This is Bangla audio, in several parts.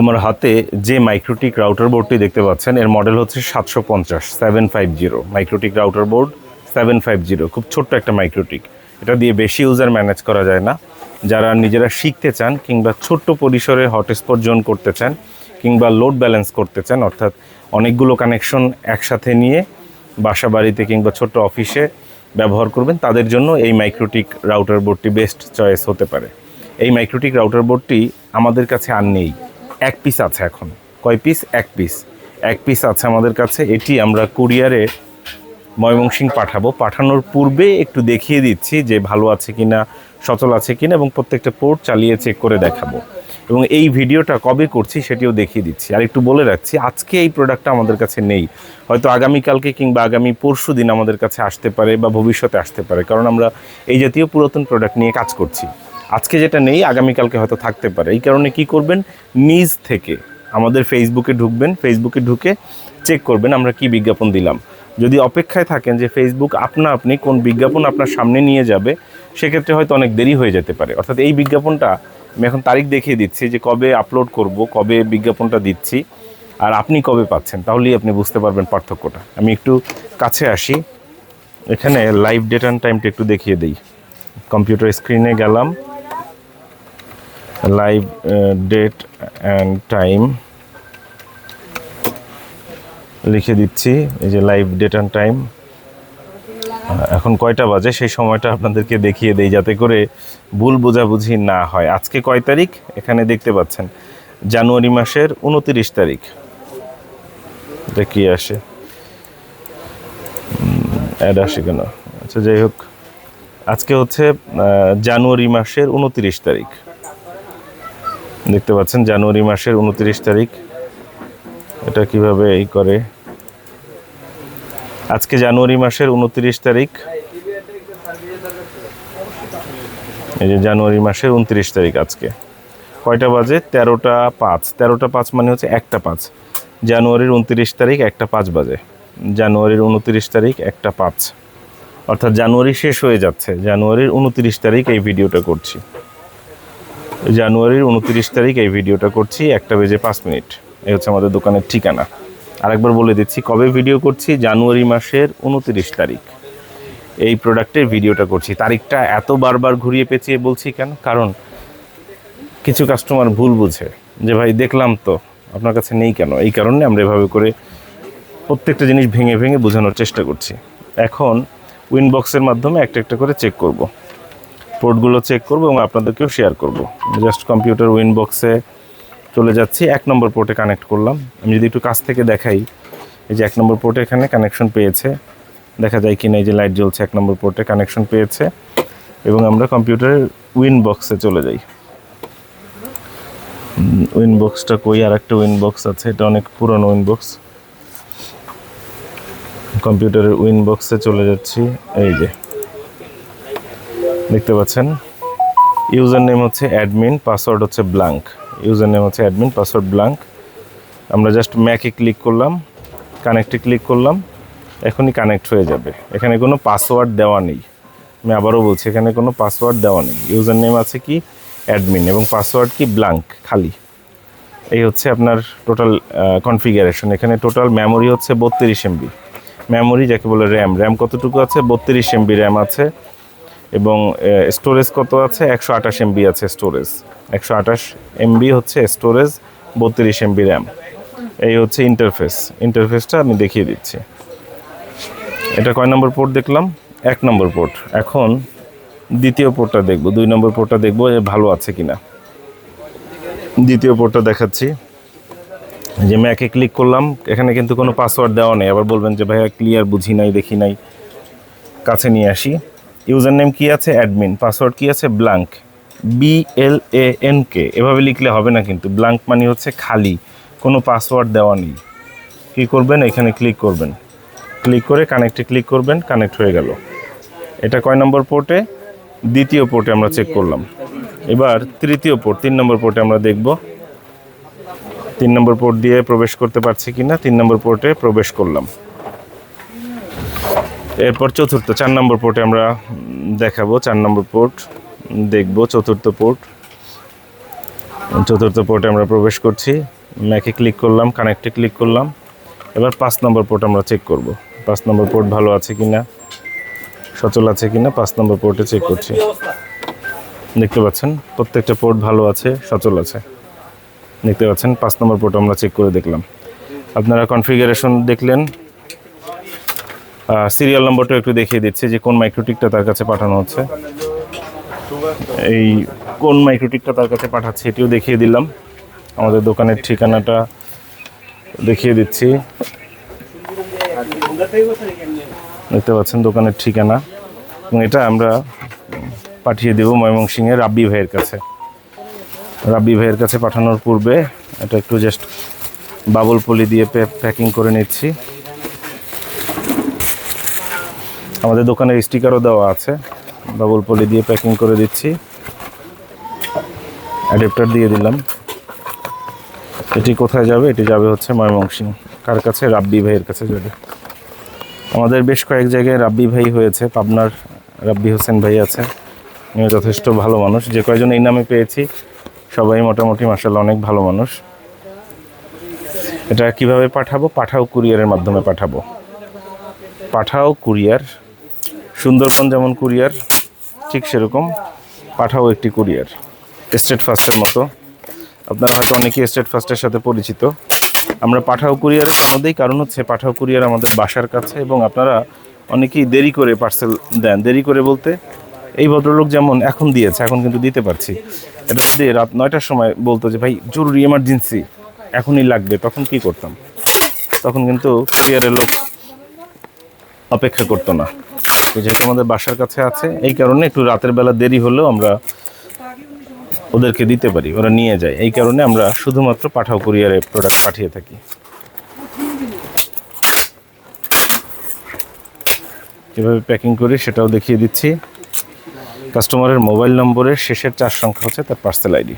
আমার হাতে যে মাইক্রোটিক রাউটার বোর্ডটি দেখতে পাচ্ছেন, এর মডেল হচ্ছে সাতশো পঞ্চাশ seven five zero MikroTik router board seven five zero খুব ছোট্ট একটা মাইক্রোটিক এটা দিয়ে বেশি ইউজার ম্যানেজ করা যায় না। যারা নিজেরা শিখতে চান কিংবা ছোট্ট পরিসরে হটস্পট জোন করতে চান কিংবা লোড ব্যালেন্স করতে চান, অর্থাৎ অনেকগুলো কানেকশন একসাথে নিয়ে বাসা বাড়িতে কিংবা ছোট্ট অফিসে ব্যবহার করবেন, তাদের জন্য এই মাইক্রোটিক রাউটার বোর্ডটি বেস্ট চয়েস হতে পারে। এই মাইক্রোটিক রাউটার বোর্ডটি আমাদের কাছে আর নেই। এক পিস আছে এখন। কয় পিস এক পিস এক পিস আছে আমাদের কাছে। এটি আমরা কুরিয়ারে ময়মনসিং পাঠাবো। পাঠানোর পূর্বে একটু দেখিয়ে দিচ্ছি যে ভালো আছে কিনা, সচল আছে কিনা এবং প্রত্যেকটা পোর্ট চালিয়ে চেক করে দেখাবো। এবং এই ভিডিওটা কবে করছি সেটিও দেখিয়ে দিচ্ছি। আর একটু বলে রাখছি, আজকে এই প্রোডাক্টটা আমাদের কাছে নেই। হয়তো আগামীকালকে কিংবা আগামী পরশু দিন আমাদের কাছে আসতে পারে বা ভবিষ্যতে আসতে পারে। কারণ আমরা এই জাতীয় পুরাতন প্রোডাক্ট নিয়ে কাজ করছি। আজকে যেটা নেই, আগামীকালকে হয়তো থাকতে পারে। এই কারণে কি করবেন? নিজ থেকে আমাদের ফেসবুকে ঢুকবেন। ফেসবুকে ঢুকে চেক করবেন আমরা কি বিজ্ঞাপন দিলাম। যদি অপেক্ষায় থাকেন যে ফেসবুক আপনা আপনি কোন বিজ্ঞাপন আপনার সামনে নিয়ে যাবে, সেক্ষেত্রে হয়তো অনেক দেরি হয়ে যেতে পারে। অর্থাৎ এই বিজ্ঞাপনটা আমি এখন তারিখ দেখিয়ে দিচ্ছি যে কবে আপলোড করব, কবে বিজ্ঞাপনটা দিচ্ছি, আর আপনি কবে পাচ্ছেন, তাহলেই আপনি বুঝতে পারবেন পার্থক্যটা। আমি একটু কাছে আসি। এখানে লাইভ ডেট অ্যান্ড টাইমটা একটু দেখিয়ে দিই। কম্পিউটার স্ক্রিনে গেলাম। লাইভ ডেট অ্যান্ড টাইম লিখে দিচ্ছি, এই যে লাইভ ডেট অ্যান্ড টাইম এখন কয়টা বাজে? সেই সময়টা আপনাদেরকে দেখিয়ে দেই যাতে করে ভুল বোঝাবুঝি না হয়। আজকে কয় তারিখ? এখানে দেখতে পাচ্ছেন, জানুয়ারি মাসের উনতিরিশ তারিখ। এটা কি আসে? অ্যাড আসে কেন? আচ্ছা যাই হোক। আজকে হচ্ছে জানুয়ারি মাসের উনতিরিশ তারিখ। দেখতে পাচ্ছেন, জানুয়ারি মাসের উনত্রিশ তারিখ। এটা কীভাবে এই করে? আজকে জানুয়ারি মাসের উনত্রিশ তারিখ। এই যে জানুয়ারি মাসের উনত্রিশ তারিখ আজকে। কয়টা বাজে? তেরোটা পাঁচ। তেরোটা পাঁচ মানে হচ্ছে একটা পাঁচ। জানুয়ারির উনত্রিশ তারিখ, একটা পাঁচ বাজে। জানুয়ারির উনত্রিশ তারিখ, একটা পাঁচ। অর্থাৎ জানুয়ারি শেষ হয়ে যাচ্ছে। জানুয়ারির উনত্রিশ তারিখ এই ভিডিওটা করছি। জানুয়ারির উনত্রিশ তারিখ এই ভিডিওটা করছি, একটা বেজে পাঁচ মিনিট। এই হচ্ছে আমাদের দোকানের ঠিকানা। আরেকবার বলে দিচ্ছি, কবে ভিডিও করছি? জানুয়ারি মাসের উনত্রিশ তারিখ। এই প্রোডাক্টের ভিডিওটা করছি। তারিখটা এত বারবার ঘুরিয়ে পেঁচিয়ে বলছি কেন? কারণ কিছু কাস্টমার ভুল বুঝে। যে ভাই, দেখলাম তো, আপনার কাছে নেই কেন? এই কারণে আমরা এভাবে করে প্রত্যেকটা জিনিস ভেঙে ভেঙে বোঝানোর চেষ্টা করছি। এখন উইনবক্সের মাধ্যমে একটা একটা করে চেক করব। পোর্টগুলো চেক করব এবং আপনাদেরকেও শেয়ার করব। জাস্ট কম্পিউটার উইনবক্সে চলে যাচ্ছি। এক নম্বর পোর্টে কানেক্ট করলাম। আমি যদি একটু কাছ থেকে দেখাই, এই যে এক নম্বর পোর্টে এখানে কানেকশন পেয়েছে। দেখা যায় কিনা, এই যে লাইট জ্বলছে, এক নম্বর পোর্টে কানেকশন পেয়েছে। এবং আমরা কম্পিউটারের উইন বক্সে চলে যাই। উইন বক্সটা কই? আর একটা উইন বক্স আছে। এটা অনেক পুরনো উইন বক্স কম্পিউটারের উইন বক্সে চলে যাচ্ছি। এই যে। দেখতে পাচ্ছেন। ইউজার নেম হচ্ছে অ্যাডমিন, পাসওয়ার্ড হচ্ছে ব্ল্যাঙ্ক ইউজার নেম হচ্ছে অ্যাডমিন, পাসওয়ার্ড ব্ল্যাঙ্ক আমরা জাস্ট ম্যাকে ক্লিক করলাম, কানেক্টে ক্লিক করলাম, এখনই কানেক্ট হয়ে যাবে। এখানে কোনো পাসওয়ার্ড দেওয়া নেই। আমি আবারও বলছি, এখানে কোনো পাসওয়ার্ড দেওয়া নেই। ইউজার নেম আছে কি? অ্যাডমিন এবং পাসওয়ার্ড কি? ব্ল্যাঙ্ক খালি। এই হচ্ছে আপনার টোটাল কনফিগারেশন। এখানে টোটাল মেমোরি হচ্ছে বত্রিশ এমবি। মেমোরি যাকে বলে র্যাম। র্যাম কতটুকু আছে? বত্রিশ এমবি র্যাম আছে। এবং স্টোরেজ কত আছে? একশো আঠাশ এমবি আছে স্টোরেজ একশো আঠাশ এমবি হচ্ছে স্টোরেজ বত্রিশ এমবি র্যাম এই হচ্ছে ইন্টারফেস ইন্টারফেসটা আমি দেখিয়ে দিচ্ছি। এটা কয় নম্বর পোর্ট দেখলাম? এক নম্বর পোর্ট এখন দ্বিতীয় পোর্টটা দেখব। দুই নম্বর পোর্টটা দেখব যে ভালো আছে কিনা। দ্বিতীয় পোর্টটা দেখাচ্ছি। যে ম্যাকে ক্লিক করলাম। এখানে কিন্তু কোনো পাসওয়ার্ড দেওয়া নেই। আবার বলবেন যে, ভাইয়া ক্লিয়ার বুঝি নাই, দেখি নাই। কাছে নিয়ে আসি। ইউজার নেম কী আছে? অ্যাডমিন। পাসওয়ার্ড কী আছে? Blank B L A N K এভাবে লিখলে হবে না কিন্তু। ব্ল্যাঙ্ক মানে হচ্ছে খালি। কোনো পাসওয়ার্ড দেওয়া নেই। কী করবেন? এখানে ক্লিক করবেন। ক্লিক করে কানেক্টে ক্লিক করবেন। কানেক্ট হয়ে গেল। এটা কয় নম্বর পোর্টে? দ্বিতীয় পোর্টে আমরা চেক করলাম। এবার তৃতীয় পোর্ট, তিন নম্বর পোর্টে আমরা দেখব। তিন নম্বর পোর্ট দিয়ে প্রবেশ করতে পারছি কি না তিন নম্বর পোর্টে প্রবেশ করলাম। এরপর চতুর্থ, চার নম্বর পোর্টে আমরা দেখাবো, চার নম্বর পোর্ট দেখব, চতুর্থ পোর্ট চতুর্থ পোর্টে আমরা প্রবেশ করছি ম্যাকে ক্লিক করলাম কানেক্টে ক্লিক করলাম। এবার পাঁচ নম্বর পোর্ট আমরা চেক করব, পাঁচ নম্বর পোর্ট ভালো আছে কি না সচল আছে কি না পাঁচ নম্বর পোর্টে চেক করছি। দেখতে পাচ্ছেন, প্রত্যেকটা পোর্ট ভালো আছে, সচল আছে। দেখতে পাচ্ছেন, পাঁচ নম্বর পোর্ট আমরা চেক করে দেখলাম। আপনারা কনফিগারেশন দেখলেন সিরিয়াল নম্বরটা একটু দেখিয়ে দিচ্ছি যে কোন মাইক্রোটিকটা তার কাছে পাঠানো হচ্ছে। এই কোন মাইক্রোটিকটা তার কাছে পাঠাচ্ছে এটিও দেখিয়ে দিলাম। আমাদের দোকানের ঠিকানাটা দেখিয়ে দিচ্ছি। দেখতে পাচ্ছেন দোকানের ঠিকানা। এবং এটা আমরা পাঠিয়ে দেব ময়মনসিংহের রাব্বি ভাইয়ের কাছে। রাব্বি ভাইয়ের কাছে পাঠানোর পূর্বে এটা একটু জাস্ট বাবল পলি দিয়ে প্যাকিং করে নিচ্ছি। আমাদের দোকানের স্টিকারও দেওয়া আছে। বাবল পলি দিয়ে প্যাকিং করে দিচ্ছি। অ্যাডাপ্টার দিয়ে দিলাম। এটি কোথায় যাবে? এটি যাবে হচ্ছে ময়মনসিং কার কাছে? রাব্বি ভাইয়ের কাছে যাবে। আমাদের বেশ কয়েক জায়গায় রাব্বি ভাই হয়েছে। পাবনার রাব্বি হোসেন ভাই আছে। উনি যথেষ্ট ভালো মানুষ। যে কয়জন এই নামে পেয়েছি, সবাই মোটামুটি মাসাল্লাহ অনেক ভালো মানুষ। এটা কীভাবে পাঠাবো? পাঠাও কুরিয়ারের মাধ্যমে পাঠাবো। পাঠাও কুরিয়ার সুন্দরবন যেমন কুরিয়ার, ঠিক সেরকম। পাঠাও একটি কুরিয়ার, স্টেট ফার্স্টের মতো। আপনারা হয়তো অনেকেই স্টেট ফার্স্টের সাথে পরিচিত। আমরা পাঠাও কুরিয়ারে কেন দিই কারণ হচ্ছে পাঠাও কুরিয়ার আমাদের বাসার কাছে এবং আপনারা অনেকেই দেরি করে পার্সেল দেন। দেরি করে বলতে এই ভদ্রলোক যেমন এখন দিয়েছে, এখন কিন্তু দিতে পারছি। এটা যদি রাত নয়টার সময় বলতো যে, ভাই, জরুরি এমার্জেন্সি এখনই লাগবে। তখন কি করতাম? তখন কিন্তু কুরিয়ারের লোক অপেক্ষা করতো না। যেহেতু আমাদের বাসার কাছে আছে, এই কারণে একটু রাতের বেলা দেরি হলেও আমরা ওদেরকে দিতে পারি, ওরা নিয়ে যায়। এই কারণে আমরা শুধুমাত্র পাঠাও কুরিয়ারে প্রোডাক্ট পাঠিয়ে থাকি। কীভাবে প্যাকিং করি সেটাও দেখিয়ে দিচ্ছি। কাস্টমারের মোবাইল নম্বরের শেষের চার সংখ্যা হচ্ছে তার পার্সেল আইডি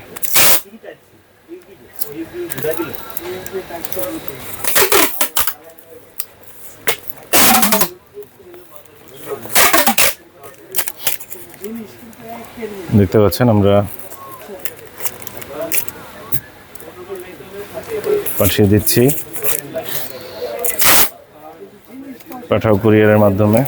দেখতে পাচ্ছেন আমরা পাঠিয়ে দিচ্ছি। পাঠাও কুরিয়ারের মাধ্যমে।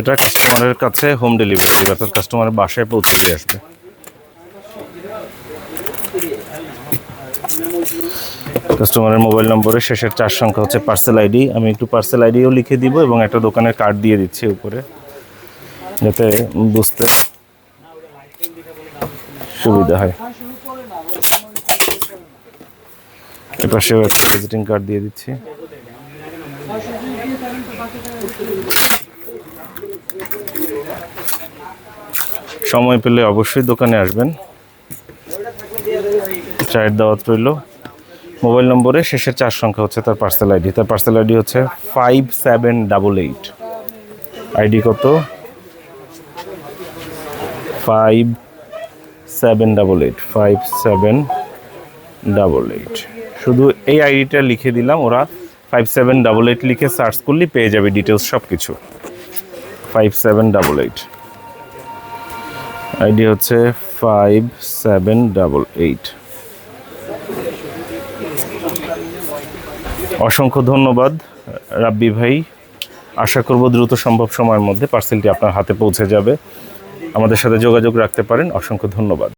এটা কাস্টমারের কাছে হোম ডেলিভারি অর্থাৎ কাস্টমারের বাসায় পৌঁছে দিয়ে আসবে। কাস্টমারের মোবাইল নম্বরের শেষের চার সংখ্যা হচ্ছে পার্সেল আইডি আমি একটু পার্সেল আইডিও লিখে দিব এবং একটা দোকানের কার্ড দিয়ে দিচ্ছি উপরে, যাতে বুঝতে সুবিধা হয়। এপাশেও একটা ভিজিটিং কার্ড দিয়ে দিচ্ছি। সময় পেলে অবশ্যই দোকানে আসবেন। চায়ের দাওয়াত রইল। মোবাইল নম্বরে শেষের চার সংখ্যা হচ্ছে তার পার্সেল আইডি। তার পার্সেল আইডি হচ্ছে five seven double eight. ID কত? Five seven double eight. Five seven double eight. শুধু এই আইডিটা লিখে দিলাম, ওরা ফাইভ সেভেন ডাবল এইট লিখে সার্চ করলেই পেয়ে যাবে ডিটেলস সব কিছু five seven double eight ID হচ্ছে ফাইভ সেভেন ডাবল এইট অসংখ্য ধন্যবাদ, রাব্বি ভাই। আশা করব দ্রুত সম্ভব সময়ের মধ্যে পার্সেলটি আপনার হাতে পৌঁছে যাবে। আমাদের সাথে যোগাযোগ রাখতে পারেন। অসংখ্য ধন্যবাদ।